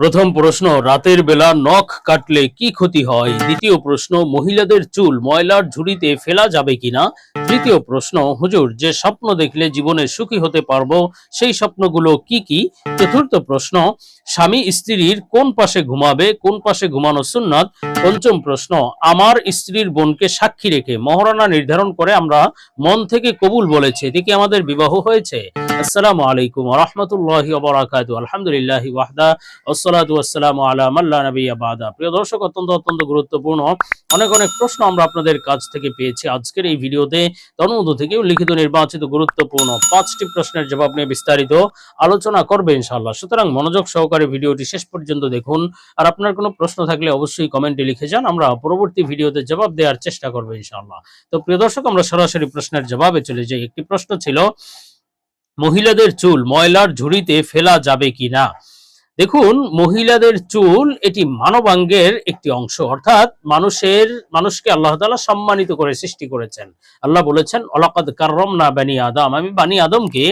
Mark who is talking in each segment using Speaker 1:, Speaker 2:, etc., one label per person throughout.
Speaker 1: প্রথম প্রশ্ন, রাতের বেলা নখ কাটলে কি ক্ষতি হয়? দ্বিতীয় প্রশ্ন, মহিলাদের চুল ময়লার ঝুড়িতে ফেলা যাবে কিনা? তৃতীয় প্রশ্ন, হুজুর, যে স্বপ্ন দেখলে জীবনে সুখী হতে পারব, সেই স্বপ্নগুলো কি কি? চতুর্থ প্রশ্ন, স্বামী স্ত্রীর কোন পাশে ঘুমাবে, কোন পাশে ঘুমানো সুন্নাত? পঞ্চম প্রশ্ন, আমার স্ত্রীর বোনকে সাক্ষী রেখে মহারণা নির্ধারণ করে আমরা মন থেকে কবুল বলেছে এদিকে আমাদের বিবাহ হয়েছে? আসসালামু আলাইকুম রহমতুল্লাহি আলহামদুলিল্লাহ ওয়াহদা লিখিত, নির্বাচিত, গুরুত্বপূর্ণ পাঁচটি প্রশ্নের জবাব নিয়ে বিস্তারিত আলোচনা করবে সুতরাং মনোযোগ সহকারে ভিডিওটি শেষ পর্যন্ত দেখুন। আর আপনার কোনো প্রশ্ন থাকলে অবশ্যই কমেন্টে লিখে যান, আমরা পরবর্তী ভিডিওতে জবাব দেওয়ার চেষ্টা করব ইনশাআল্লাহ। তো প্রিয় দর্শক, আমরা সরাসরি প্রশ্নের জবাবে চলে যাই। একটি প্রশ্ন ছিল, মহিলাদের চুল ময়লার ঝুড়িতে ফেলা যাবে কিনা? দেখুন, মহিলাদের চুল এটি মানবাঙ্গের একটি অংশ। অর্থাৎ মানুষের, মানুষকে আল্লাহ তালা সম্মানিত করে সৃষ্টি করেছেন। আল্লাহ বলেছেন অলাকাদ কার্রম না বানি আদম। আমি বানি আদমকে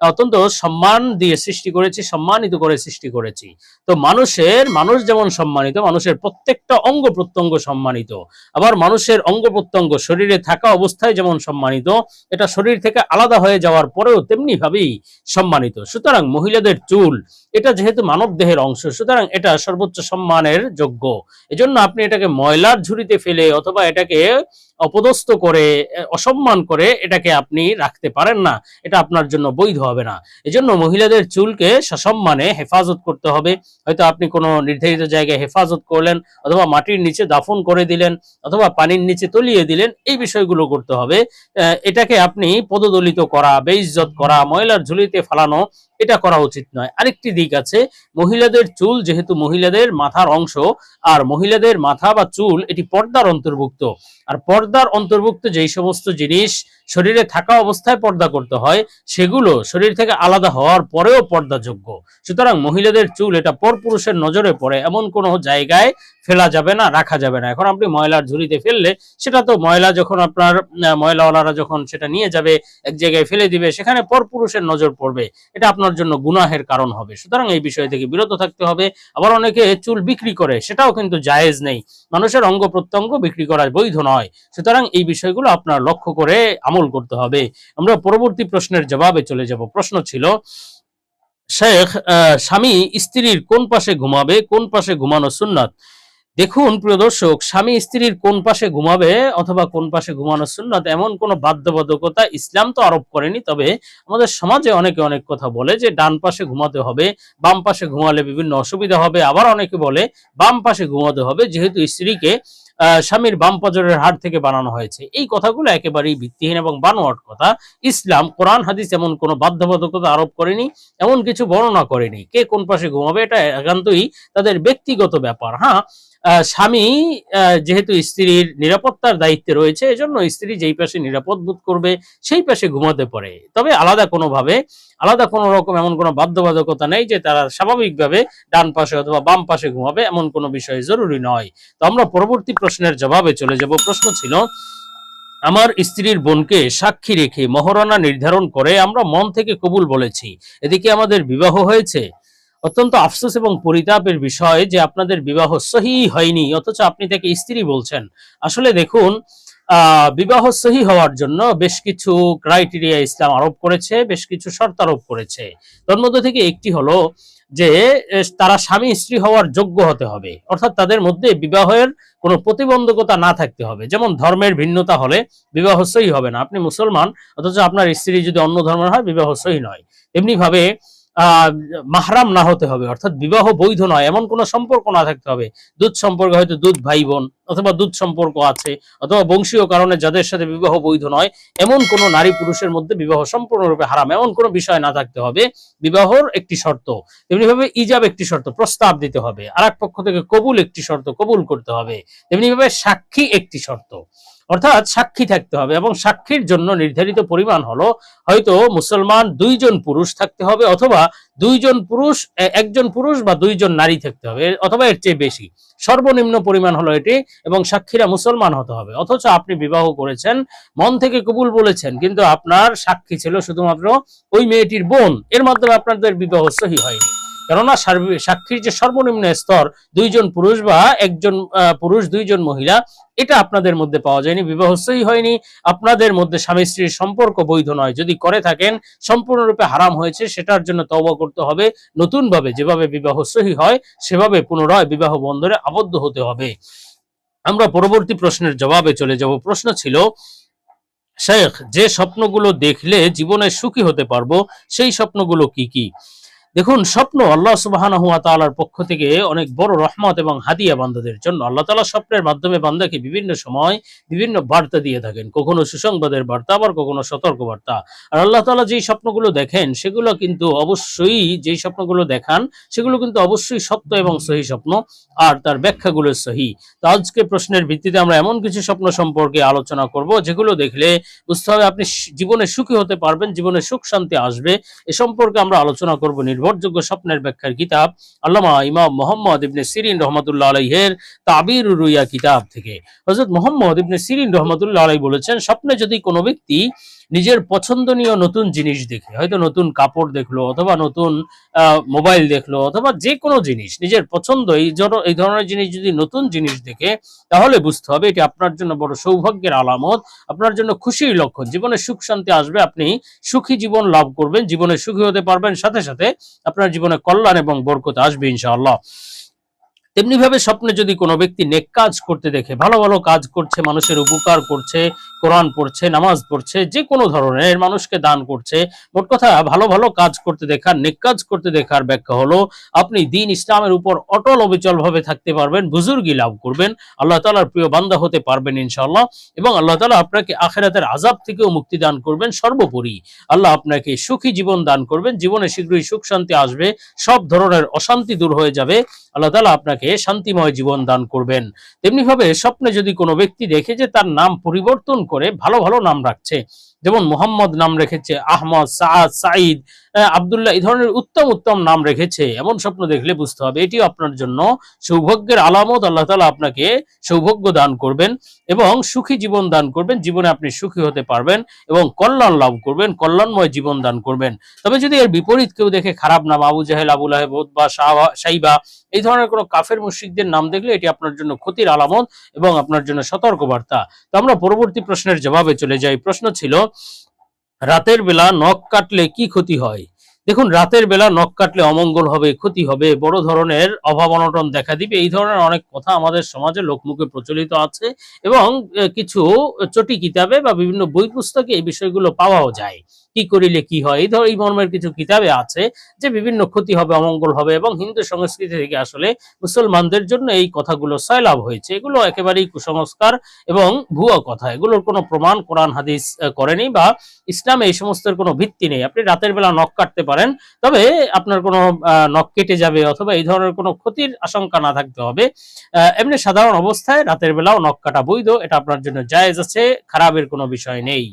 Speaker 1: অত্যন্ত সম্মান দিয়ে সৃষ্টি করেছি, সম্মানিত করে সৃষ্টি করেছি। তো মানুষের, মানুষ যেমন সম্মানিত, মানুষের প্রত্যেকটা অঙ্গ প্রত্যঙ্গ সম্মানিত। আবার মানুষের অঙ্গ প্রত্যঙ্গ শরীরে থাকা অবস্থায় যেমন সম্মানিত, এটা শরীর থেকে আলাদা হয়ে যাওয়ার পরেও তেমনি ভাবেই সম্মানিত। সুতরাং মহিলাদের চুল, এটা যেহেতু মানব দেহের অংশ, সুতরাং এটা সর্বোচ্চ সম্মানের যোগ্য। এজন্য আপনি এটাকে ময়লার ঝুড়িতে ফেলে অথবা এটাকে অপদস্থ করে অসম্মান করে এটাকে আপনি রাখতে পারেন না। এটা আপনার জন্য বৈধ হবে না। এজন্য মহিলাদের চুলকে সসম্মানে হেফাজত করতে হবে। হয়তো আপনি কোনো নির্ধারিত জায়গায় হেফাজত করলেন, অথবা মাটির নিচে দাফন করে দিলেন, অথবা পানির নিচে তলিয়ে দিলেন, এই বিষয়গুলো করতে হবে। এটাকে আপনি পদদলিত করা, বেইজ্জত করা, ময়লার ঝুলিতে ফালানো এটা করা উচিত নয়। আরেকটি দিক আছে, মহিলাদের চুল যেহেতু মহিলাদের মাথার অংশ, আর মহিলাদের মাথা বা চুল এটি পর্দার অন্তর্ভুক্ত। আর পর্দার অন্তর্ভুক্ত যেই সমস্ত জিনিস শরীরে থাকা অবস্থায় পর্দা করতে হয়, সেগুলো শরীর থেকে আলাদা হওয়ার পরেও পর্দাযোগ্য। সুতরাং মহিলাদের চুল এটা পরপুরুষের নজরে পড়ে, এমন কোনো জায়গায় ফেলা যাবে না, রাখা যাবে না। এখন আপনি ময়লার ঝুড়িতে ফেললে, সেটা তো ময়লা যখন আপনার ময়লাওয়ালারা যখন সেটা নিয়ে যাবে, এক জায়গায় ফেলে দিবে, সেখানে পরপুরুষের নজর পড়বে। এটা আপনার জন্য গুনাহের কারণ হবে। সুতরাং এই বিষয় থেকে বিরত থাকতে হবে। আবার অনেকে চুল বিক্রি করে, সেটাও কিন্তু জায়েজ নেই। মানুষের অঙ্গ প্রত্যঙ্গ বিক্রি করা বৈধ নয়। সুতরাং এই বিষয়গুলো আপনার লক্ষ্য করে আমল করতে হবে। আমরা পরবর্তী প্রশ্নের জবাবে চলে যাব। প্রশ্ন ছিল, শেখ স্বামী স্ত্রীর কোন পাশে ঘুমাবে, কোন পাশে ঘুমানো সুন্নাত? দেখুন, প্রিয় দর্শক, স্বামী স্ত্রীর কোন পাশে ঘুমাবে অথবা কোন পাশে ঘুমানো সুন্নাত এমন কোনো বাধ্যবাধকতা ইসলাম তো আরোপ করেনি, তবে আমাদের সমাজে অনেকে অনেক কথা বলে যে ডান পাশে ঘুমাতে হবে, বাম পাশে ঘুমালে বিভিন্ন অসুবিধা হবে। আবার অনেকে বলে বাম পাশে ঘুমাতে হবে, যেহেতু স্ত্রীকে স্বামীর বাম পাজরের হাট থেকে বানানো হয়েছে। এই কথাগুলো একেবারেই ভিত্তিহীন এবং বানোয়াট কথা। ইসলাম, কোরআন, হাদিস এমন কোনো বাধ্যবাধকতা আরোপ করেনি, এমন কিছু বর্ণনা করেনি। কে কোন পাশে ঘুমাবে এটা একান্তই তাদের ব্যক্তিগত ব্যাপার। হ্যাঁ স্বামী যেহেতু স্ত্রীর নিরাপত্তার দায়িত্বে রয়েছে, এজন্য স্ত্রী যেই পাশে নিরাপদ বোধ করবে, সেই পাশে ঘুমাতে পারে। তবে আলাদা কোনোভাবে, আলাদা কোনো রকম এমন কোনো বাধ্যবাধকতা নেই যে তারা স্বাভাবিকভাবে ডান পাশে অথবা বাম পাশে ঘুমাবে, এমন কোনো বিষয় জরুরি নয়। তো আমরা পরবর্তী প্রশ্নের জবাবে চলে যাব। প্রশ্ন ছিল, আমার স্ত্রীর বোনকে সাক্ষী রেখে মহারণা নির্ধারণ করে আমরা মন থেকে কবুল বলেছি। এদিকে আমাদের বিবাহ হয়েছে। অত্যন্ত আফসোস এবং পরিতাপের বিষয় যে আপনাদের বিবাহ সহি হয়নি, অথচ আপনি তাকে স্ত্রী বলছেন। আসলে দেখুন বিবাহ সহি হওয়ার জন্য বেশ কিছু ক্রাইটেরিয়া ইসলাম আরোপ করেছে, বেশ কিছু শর্ত আরোপ করেছে। তার মধ্যে থেকে একটি হলো যে তারা স্বামী স্ত্রী হওয়ার যোগ্য হতে হবে। অর্থাৎ তাদের মধ্যে বিবাহের কোনো প্রতিবন্ধকতা না থাকতে হবে। যেমন ধর্মের ভিন্নতা হলে বিবাহ সহি হবে না। আপনি মুসলমান, অথচ আপনার স্ত্রী যদি অন্য ধর্মের হয়, বিবাহ সহি নয়। এমনি ভাবে আহ মাহরাম না হতে হবে, অর্থাৎ বিবাহ বৈধ নয়, এমন কোনো সম্পর্ক না থাকতে হবে। দুধ সম্পর্ক হয়তো দুধ ভাই বোন অথবা দুধ সম্পর্ক আছে, অথবা বংশীয় কারণে যাদের সাথে বিবাহ বৈধ নয়, এমন কোনো নারী পুরুষের মধ্যে বিবাহ সম্পূর্ণরূপে হারাম, এমন কোনো বিষয় না থাকতে হবে। বিবাহর একটি শর্ত তেমনি ভাবে ইজাব একটি শর্ত, প্রস্তাব দিতে হবে। আর পক্ষ থেকে কবুল একটি শর্ত, কবুল করতে হবে। তেমনি ভাবে সাক্ষী একটি শর্ত, অর্থাৎ সাক্ষী থাকতে হবে এবং সাক্ষীর জন্য নির্ধারিত পরিমাণ হলো হয়তো মুসলমান দুইজন পুরুষ থাকতে হবে অথবা দুইজন পুরুষ একজন পুরুষ বা দুইজন নারী থাকতে হবে অথবা এর চেয়ে বেশি। সর্বনিম্ন পরিমাণ হলো এটি এবং সাক্ষীরা মুসলমান হতে হবে। অথচ আপনি বিবাহ করেছেন, মন থেকে কবুল বলেছেন, কিন্তু আপনার সাক্ষী ছিল শুধুমাত্র ওই মেয়েটির বোন। এর মাধ্যমে আপনাদের বিবাহ সহি হয়নি। কেননা সাক্ষীর যে সর্বনিম্ন স্তর, দুইজন পুরুষ বা একজন পুরুষ, দুইজন মহিলা, এটা আপনাদের মধ্যে পাওয়া যায়নি বিবাহসই হয়নি। আপনাদের মধ্যে স্বামী স্ত্রীর সম্পর্ক বৈধ নয়। যদি করে থাকেন, সম্পূর্ণরূপে হারাম হয়েছে, সেটার জন্য তওবা করতে হবে। নতুন ভাবে যেভাবে বিবাহ সহি হয়, সেভাবে পুনরায় বিবাহ বন্ধনে আবদ্ধ হতে হবে। আমরা পরবর্তী প্রশ্নের জবাবে চলে যাব। প্রশ্ন ছিল, শেখ, যে স্বপ্নগুলো দেখলে জীবনে সুখী হতে পারব, সেই স্বপ্নগুলো কি কি? দেখুন, স্বপ্ন আল্লাহ সুবাহান হুয়া তালার পক্ষ থেকে অনেক বড় রহমত এবং হাদিয়া বান্দাদের জন্য। আল্লাহ তালা স্বপ্নের মাধ্যমে বান্দাকে বিভিন্ন সময় বিভিন্ন বার্তা দিয়ে থাকেন। কখনো সুসংবাদের বার্তা, আবার কখনো সতর্ক বার্তা আর আল্লাহ তালা যেই স্বপ্নগুলো দেখেন, সেগুলো কিন্তু অবশ্যই যেই স্বপ্নগুলো দেখান, সেগুলো কিন্তু অবশ্যই সত্য এবং সহি স্বপ্ন, আর তার ব্যাখ্যাগুলো সহি। তো আজকে প্রশ্নের ভিত্তিতে আমরা এমন কিছু স্বপ্ন সম্পর্কে আলোচনা করব, যেগুলো দেখলে বুঝতে হবে আপনি জীবনে সুখী হতে পারবেন, জীবনে সুখ শান্তি আসবে। এ সম্পর্কে আমরা আলোচনা করব নির্ভরযোগ্য স্বপ্নের ব্যাখ্যার কিতাব আল্লামা ইমাম মোহাম্মদ ইবনে সিরিন রহমতুল্লাহ আলহের তাবির রুইয়া কিতাব থেকে। হজরত মোহাম্মদ ইবনে সিরিন রহমতুল্লাহ আলাই বলেছেন, স্বপ্নে যদি কোনো ব্যক্তি নিজের পছন্দনীয় নতুন জিনিস দেখে, হয়তো নতুন কাপড় দেখল অথবা নতুন মোবাইল দেখল অথবা যে কোনো জিনিস, নিজের পছন্দ, এই এই ধরনের জিনিস যদি নতুন জিনিস দেখে, তাহলে বুঝতে হবে এটি আপনার জন্য বড় সৌভাগ্যের আলামত, আপনার জন্য খুশির লক্ষণ। জীবনে সুখ শান্তি আসবে, আপনি সুখী জীবন লাভ করবেন, জীবনে সুখী হতে পারবেন, সাথে সাথে আপনার জীবনে কল্যাণ এবং বরকত আসবে, ইনশাআল্লাহ। তেমনি ভাবে স্বপ্নে যদি কোনো ব্যক্তি নেক কাজ করতে দেখে, ভালো ভালো কাজ করছে, মানুষের উপকার করছে, কোরআন পড়ছে, নামাজ পড়ছে, যে কোনো ধরনের মানুষকে দান করছে, মোট কথা ভালো ভালো কাজ করতে দেখার, নেক কাজ করতে দেখার ব্যাখ্যা হলো, আপনি দিন ইসলামের উপর অটল অবিচল ভাবে থাকতে পারবেন, বুজুর্গি লাভ করবেন, আল্লাহ তালার প্রিয় বান্দা হতে পারবেন ইনশাল্লাহ এবং আল্লাহ তালা আপনাকে আখেরাতের আজাব থেকেও মুক্তি দান করবেন সর্বোপরি। আল্লাহ আপনাকে সুখী জীবন দান করবেন, জীবনে শীঘ্রই সুখ শান্তি আসবে, সব ধরনের অশান্তি দূর হয়ে যাবে, আল্লাহ তালা আপনাকে শান্তিময় জীবন দান করবেন। তেমনি ভাবে স্বপ্নে যদি কোনো ব্যক্তি দেখে যে তার নাম পরিবর্তন করে ভালো ভালো নাম রাখছে যেমন মোহাম্মদ নাম রেখেছে, আহমদ, সাদ, সাঈদ আব্দুল্লাহ, এই ধরনের উত্তম উত্তম নাম রেখেছে, এমন স্বপ্ন দেখলে বুঝতে হবে। এটিও আপনার জন্য সৌভাগ্যের আলামত। আল্লাহ তালা আপনাকে সৌভাগ্য দান করবেন এবং সুখী জীবন দান করবেন। জীবনে আপনি সুখী হতে পারবেন এবং কল্যাণ লাভ করবেন, কল্যাণময় জীবন দান করবেন। তবে যদি এর বিপরীত কেউ দেখে খারাপ নাম, আবু জাহেল আবুল আহেব বা সাইবা এই ধরনের কোনো কাফের মুশরিকদের নাম দেখলে এটি আপনার জন্য ক্ষতির আলামত এবং আপনার জন্য সতর্কবার্তা। তো আমরা পরবর্তী প্রশ্নের জবাবে চলে যাই। প্রশ্ন ছিল রাতের বেলা নখ কাটলে কি ক্ষতি হয়? দেখুন, রাতের বেলা নখ কাটলে অমঙ্গল হবে, ক্ষতি হবে, বড় ধরনের অভাব অনটন দেখা দিবে। এই ধরনের অনেক কথা আমাদের সমাজে লোকমুখে প্রচলিত আছে এবং কিছু চটি কিতাবে বা বিভিন্ন বই পুস্তকে এই বিষয়গুলো পাওয়াও যায়। কি করিলে কি হয়? এই ধর এই মর্মের কিছু কিতাবে আছে যে বিভিন্ন ক্ষতি হবে, অমঙ্গল হবে এবং হিন্দু সংস্কৃতি থেকে আসলে মুসলমানদের জন্য এই কথাগুলো সয়লাভ হয়েছে। এগুলো একেবারেই কুসংস্কার এবং ভুয়া কথা। এগুলোর কোনো প্রমাণ কোরআন, হাদিস করেনি বা ইসলামে এই সমস্তের কোনো ভিত্তি নেই। আপনি রাতের বেলা নখ কাটতে পারেন, তবে আপনার কোনো নখ কেটে যাবে অথবা এই ধরনের কোনো ক্ষতির আশঙ্কা না থাকতে হবে। এমনি সাধারণ অবস্থায় রাতের বেলাও নখ কাটা বৈধ, এটা আপনার জন্য জায়েজ আছে, খারাপের কোনো বিষয় নেই।